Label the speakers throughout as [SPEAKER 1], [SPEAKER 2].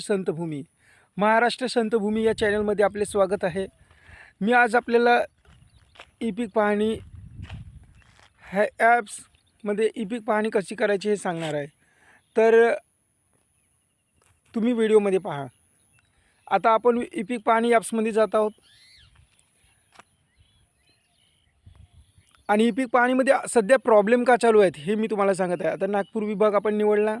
[SPEAKER 1] संतभूमी. महाराष्ट्र संतभूमी या चॅनलमध्ये आपले स्वागत आहे. मी आज आपल्याला ई पीक पाहणी ह्या ॲप्समध्ये ई पीक पाहणी कशी करायची हे सांगणार आहे. तर तुम्ही व्हिडिओमध्ये पहा. आता आपण ई पीक पाहणी ॲप्समध्ये जात आहोत. आणि ई पीक पाहणीमध्ये सध्या प्रॉब्लेम का चालू आहेत हे मी तुम्हाला सांगत आहे. आता नागपूर विभाग आपण निवडला.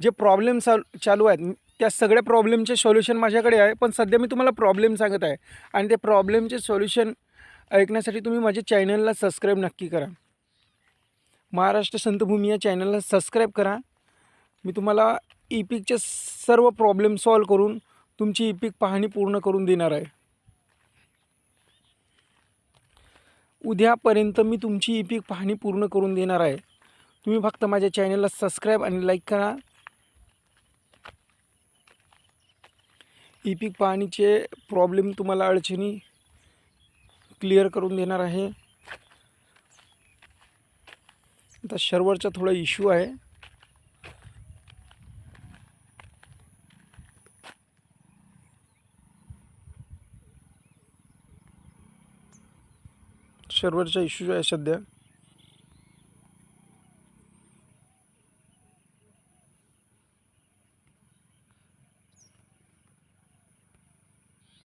[SPEAKER 1] जे प्रॉब्लेम चाल चालू आहेत त्या सगळ्या प्रॉब्लेमचे सोल्युशन माझ्याकडे आहे पण सध्या मी तुम्हाला प्रॉब्लेम सांगत आहे. आणि ते प्रॉब्लेमचे सोल्युशन ऐकण्यासाठी तुम्ही माझ्या चॅनलला सबस्क्राईब नक्की करा. महाराष्ट्र संतभूमी या चॅनलला सबस्क्राईब करा. मी तुम्हाला ई पिकचे सर्व प्रॉब्लेम सॉल्व करून तुमची ई पीक पाहणी पूर्ण करून देणार आहे. उद्यापर्यंत मी तुमची ई पीक पाहणी पूर्ण करून देणार आहे. तुम्ही फक्त माझ्या चॅनलला सबस्क्राईब आणि लाईक करा. ई पीक पाहणीचे प्रॉब्लेम तुम्हाला अडचणी क्लिअर करून देणार आहे. आता सर्वरचा थोडा इश्यू आहे. सर्वरचा इश्यू आहे सध्या.